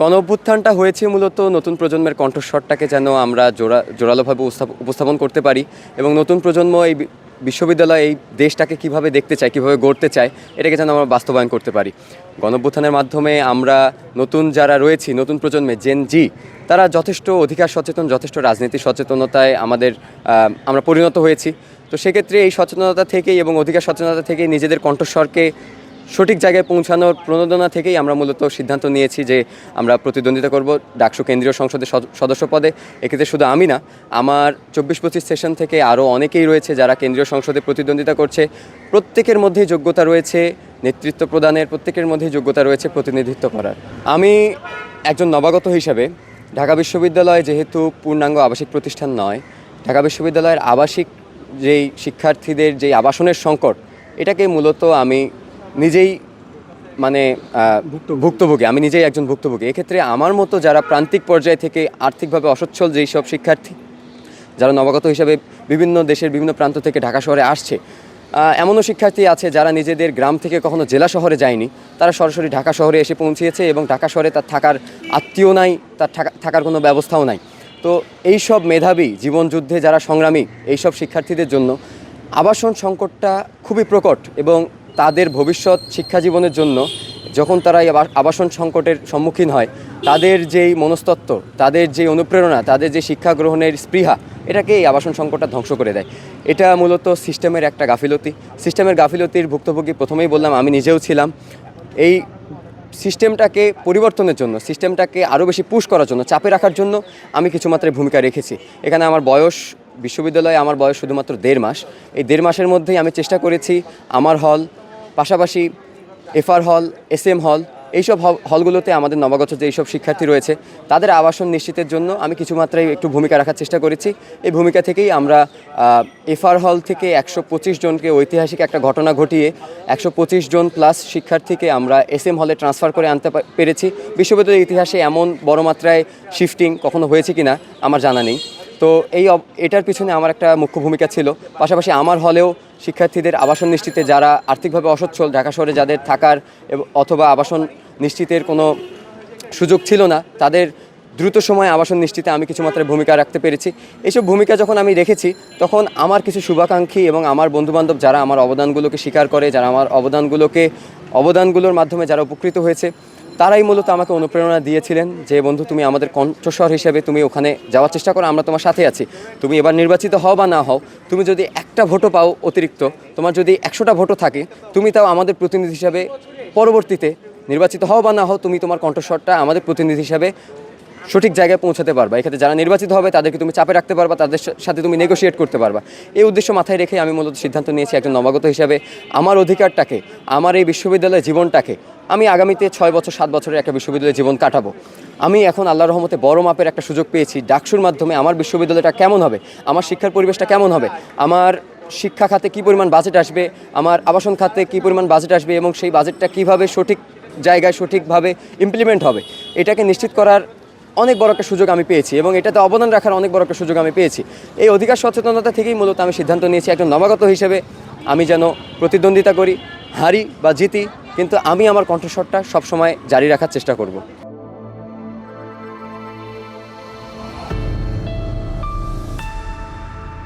গণ অভ্যুত্থানটা হয়েছে মূলত নতুন প্রজন্মের কণ্ঠস্বরটাকে যেন আমরা জোড়া জোরালোভাবে উপস্থাপন করতে পারি এবং নতুন প্রজন্ম এই বিশ্ববিদ্যালয় এই দেশটাকে কীভাবে দেখতে চায়, কীভাবে গড়তে চায়, এটাকে যেন আমরা বাস্তবায়ন করতে পারি। গণ অভ্যুত্থানের মাধ্যমে আমরা নতুন যারা রয়েছি, নতুন প্রজন্মে জেন জি তারা যথেষ্ট অধিকার সচেতন, যথেষ্ট রাজনীতি সচেতনতায় আমাদের আমরা পরিণত হয়েছি। তো সেক্ষেত্রে এই সচেতনতা থেকেই এবং অধিকার সচেতনতা থেকেই নিজেদের কণ্ঠস্বরকে সঠিক জায়গায় পৌঁছানোর প্রণোদনা থেকেই আমরা মূলত সিদ্ধান্ত নিয়েছি যে আমরা প্রতিদ্বন্দ্বিতা করব ডাকসু কেন্দ্রীয় সংসদের সদ- সদস্য পদে। এক্ষেত্রে শুধু আমি না, আমার চব্বিশ পঁচিশ সেশন থেকে আরও অনেকেই রয়েছে যারা কেন্দ্রীয় সংসদে প্রতিদ্বন্দ্বিতা করছে। প্রত্যেকের মধ্যেই যোগ্যতা রয়েছে নেতৃত্ব প্রদানের, প্রত্যেকের মধ্যেই যোগ্যতা রয়েছে প্রতিনিধিত্ব করার। আমি একজন নবাগত হিসাবে ঢাকা বিশ্ববিদ্যালয় যেহেতু পূর্ণাঙ্গ আবাসিক প্রতিষ্ঠান নয়, ঢাকা বিশ্ববিদ্যালয়ের আবাসিক যেই শিক্ষার্থীদের যেই আবাসনের সংকট, এটাকে মূলত আমি নিজেই মানে ভুক্তভোগী, আমি নিজেই একজন ভুক্তভোগী। এক্ষেত্রে আমার মতো যারা প্রান্তিক পর্যায় থেকে আর্থিকভাবে অসচ্ছল যেই সব শিক্ষার্থী, যারা নবাগত হিসাবে বিভিন্ন দেশের বিভিন্ন প্রান্ত থেকে ঢাকা শহরে আসছে এমনও শিক্ষার্থী আছে যারা নিজেদের গ্রাম থেকে কখনো জেলা শহরে যায়নি। তারা সরাসরি ঢাকা শহরে এসে পৌঁছিয়েছে এবং ঢাকা শহরে তার থাকার আত্মীয় নাই, তার থাকার কোনো ব্যবস্থাও নাই। তো এই সব মেধাবী জীবনযুদ্ধে যারা সংগ্রামী এইসব শিক্ষার্থীদের জন্য আবাসন সংকটটা খুবই প্রকট এবং তাদের ভবিষ্যৎ শিক্ষা জীবনের জন্য যখন তারা এই আবা- আবাসন সংকটের সম্মুখীন হয়, তাদের যেই মনস্তত্ত্ব, তাদের যে অনুপ্রেরণা, তাদের যে শিক্ষা গ্রহণের স্পৃহা, এটাকে এই আবাসন সংকটটা ধ্বংস করে দেয়। এটা মূলত সিস্টেমের একটা গাফিলতি। সিস্টেমের গাফিলতির ভুক্তভোগী প্রথমেই বললাম, আমি নিজেও ছিলাম। এই সিস্টেমটাকে পরিবর্তনের জন্য, সিস্টেমটাকে আরও বেশি পুশ করার জন্য, চাপে রাখার জন্য আমি কিছু মাত্রায় ভূমিকা রেখেছি। এখানে আমার বয়স, বিশ্ববিদ্যালয়ে আমার বয়স শুধুমাত্র দেড় মাস। এই দেড় মাসের মধ্যেই আমি চেষ্টা করেছি, আমার হল পাশাপাশি এফআর হল এস এম হল, এইসব হলগুলোতে আমাদের নবাগত যে এইসব শিক্ষার্থী রয়েছে, তাদের আবাসন নিশ্চিতের জন্য আমি কিছু মাত্রায় একটু ভূমিকা রাখার চেষ্টা করেছি। এই ভূমিকা থেকেই আমরা এফআর হল থেকে একশো পঁচিশ জনকে ঐতিহাসিক একটা ঘটনা ঘটিয়ে একশো পঁচিশ জন প্লাস শিক্ষার্থীকে আমরা এস এম হলে ট্রান্সফার করে আনতে পেরেছি। বিশ্ববিদ্যালয়ের ইতিহাসে এমন বড় মাত্রায় শিফটিং কখনো হয়েছে কি না আমার জানা নেই। তো এই এটার পিছনে আমার একটা মুখ্য ভূমিকা ছিল। পাশাপাশি আমার হলেও শিক্ষার্থীদের আবাসন নিশ্চিতে যারা আর্থিকভাবে অসচ্ছল, ঢাকা শহরে যাদের থাকার অথবা আবাসন নিশ্চিতের কোনো সুযোগ ছিল না, তাদের দ্রুত সময়ে আবাসন নিশ্চিতে আমি কিছু মাত্রায় ভূমিকা রাখতে পেরেছি। এইসব ভূমিকা যখন আমি রেখেছি তখন আমার কিছু শুভাকাঙ্ক্ষী এবং আমার বন্ধুবান্ধব যারা আমার অবদানগুলোকে স্বীকার করে, যারা আমার অবদানগুলোকে অবদানগুলোর মাধ্যমে যারা উপকৃত হয়েছে তারাই মূলত আমাকে অনুপ্রেরণা দিয়েছিলেন যে, বন্ধু, তুমি আমাদের কণ্ঠস্বর হিসেবে তুমি ওখানে যাওয়ার চেষ্টা করো, আমরা তোমার সাথে আছি। তুমি এবার নির্বাচিত হও বা না হও, তুমি যদি একটা ভোটও পাও অতিরিক্ত, তোমার যদি একশোটা ভোটও থাকে, তুমি তাও আমাদের প্রতিনিধি হিসাবে পরবর্তীতে নির্বাচিত হও বা না হও, তুমি তোমার কণ্ঠস্বরটা আমাদের প্রতিনিধি হিসাবে সঠিক জায়গায় পৌঁছাতে পারবা। এক্ষেত্রে যারা নির্বাচিত হবে, তাদেরকে তুমি চাপে রাখতে পারবা, তাদের সাথে তুমি নেগোশিয়েট করতে পারবা। এই উদ্দেশ্য মাথায় রেখে আমি মূলত সিদ্ধান্ত নিয়েছি একজন নবাগত হিসাবে। আমার অধিকারটাকে, আমার এই বিশ্ববিদ্যালয়ের জীবনটাকে আমি আগামীতে ছয় বছর, সাত বছরের একটা বিশ্ববিদ্যালয়ে জীবন কাটাবো। আমি এখন আল্লাহর রহমতে বড় মাপের একটা সুযোগ পেয়েছি। ডাকসুর মাধ্যমে আমার বিশ্ববিদ্যালয়টা কেমন হবে? আমার শিক্ষার পরিবেশটা কেমন হবে? আমার শিক্ষা খাতে কী পরিমাণ বাজেট আসবে? আমার আবাসন খাতে কী পরিমাণ বাজেট আসবে? এবং সেই বাজেটটা কীভাবে সঠিক জায়গায় সঠিকভাবে ইমপ্লিমেন্ট হবে? এটাকে নিশ্চিত করার অনেক বড় একটা সুযোগ আমি পেয়েছি এবং এটাতে অবদান রাখার অনেক বড় একটা সুযোগ আমি পেয়েছি। এই অধিকার সচেতনতা থেকেই মূলত আমি সিদ্ধান্ত নিয়েছি একজন নবাগত হিসেবে আমি যেন প্রতিদ্বন্দ্বিতা করি, হারি বা জিতি কিন্তু আমি আমার কণ্ঠস্বরটা সবসময় জারি রাখার চেষ্টা করব।